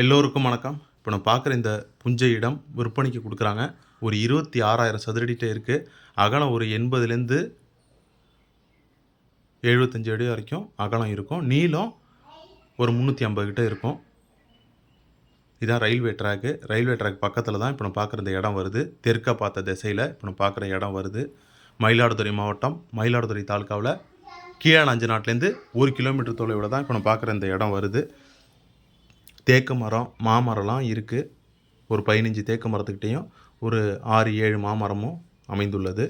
எல்லோருக்கும் வணக்கம். இப்போ நான் பார்க்குற இந்த புஞ்சை இடம் விற்பனைக்கு கொடுக்குறாங்க. ஒரு இருபத்தி ஆறாயிரம் சதுரடிட்டே இருக்குது அகலம் ஒரு எண்பதுலேருந்து எழுபத்தஞ்சு அடி வரைக்கும் அகலம் இருக்கும். நீளம் ஒரு முந்நூற்றி ஐம்பது கிட்டே இருக்கும். இதான் ரயில்வே ட்ராக்கு ரயில்வே ட்ராக் பக்கத்தில் தான் இப்போ நான் பார்க்குற இந்த இடம் வருது. தெற்கை பார்த்த திசையில் இப்போ நான் பார்க்குற இடம் வருது. மயிலாடுதுறை மாவட்டம் மயிலாடுதுறை தாலுக்காவில் கீழே அஞ்சு நாட்டிலேருந்து ஒரு கிலோமீட்டர் தொலைவில் தான் இப்போ நான் பார்க்குற இந்த இடம் வருது. தேக்கு மரம் மாமரம்லாம் இருக்குது ஒரு பதினஞ்சு தேக்கு மரத்துக்கிட்டேயும் ஒரு ஆறு ஏழு மாமரமும் அமைந்துள்ளது.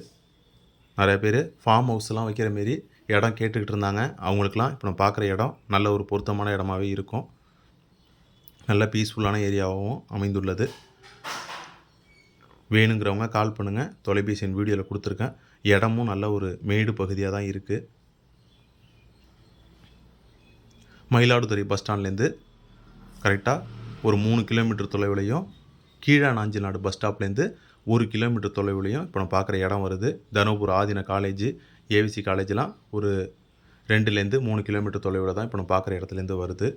நிறைய பேர் ஃபார்ம் ஹவுஸ்லாம் வைக்கிற மாரி இடம் கேட்டுக்கிட்டு இருந்தாங்க. அவங்களுக்குலாம் இப்போ நம்ம பார்க்குற இடம் நல்ல ஒரு பொருத்தமான இடமாவே இருக்கும். நல்ல பீஸ்ஃபுல்லான ஏரியாவும் அமைந்துள்ளது. வேணுங்கிறவங்க கால் பண்ணுங்கள் தொலைபேசி என் வீடியோவில் கொடுத்துருக்கேன். இடமும் நல்ல ஒரு மேடு பகுதியாக தான் இருக்குது மயிலாடுதுறை பஸ் ஸ்டாண்ட்லேருந்து கரெக்டாக ஒரு மூணு கிலோமீட்டர் தொலைவுலையும் கீழே நாஞ்சிநாடு பஸ் ஸ்டாப்லேருந்து ஒரு கிலோமீட்டர் தொலைவிலையும் இப்போ நம்ம பார்க்குற இடம் வருது. தருமபுரி ஆதின காலேஜ் ஏவிசி காலேஜ்லாம் ஒரு ரெண்டுலேருந்து மூணு கிலோமீட்டர் தொலைவில் தான் இப்போ நம்ம பார்க்குற இடத்துலேருந்து வருது.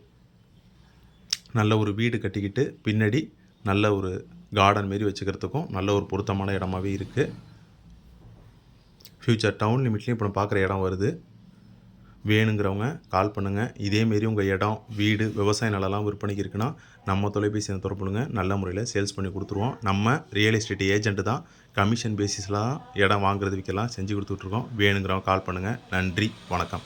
நல்ல ஒரு வீடு கட்டிக்கிட்டு பின்னாடி நல்ல ஒரு கார்டன் மாரி வச்சுக்கிறதுக்கும் நல்ல ஒரு பொருத்தமான இடமாவே இருக்குது ஃப்யூச்சர் டவுன் லிமிட்லேயும் இப்போ நம்ம பார்க்குற இடம் வருது. வேணுங்கிறவங்க கால் பண்ணுங்கள் இதேமாரி உங்கள் இடம் வீடு விவசாய நிலம்லாம் விற்பனைக்கு இருக்குன்னா நம்ம தொலைபேசி எண்ணை தொடர்புங்க நல்ல முறையில் சேல்ஸ் பண்ணி கொடுத்துருவோம். நம்ம ரியல் எஸ்டேட் ஏஜென்ட் தான். கமிஷன் பேசிஸில் தான் இடம் வாங்குறது விற்கலாம் செஞ்சு கொடுத்துட்ருக்கோம். வேணுங்கிறவங்க கால் பண்ணுங்கள் நன்றி வணக்கம்.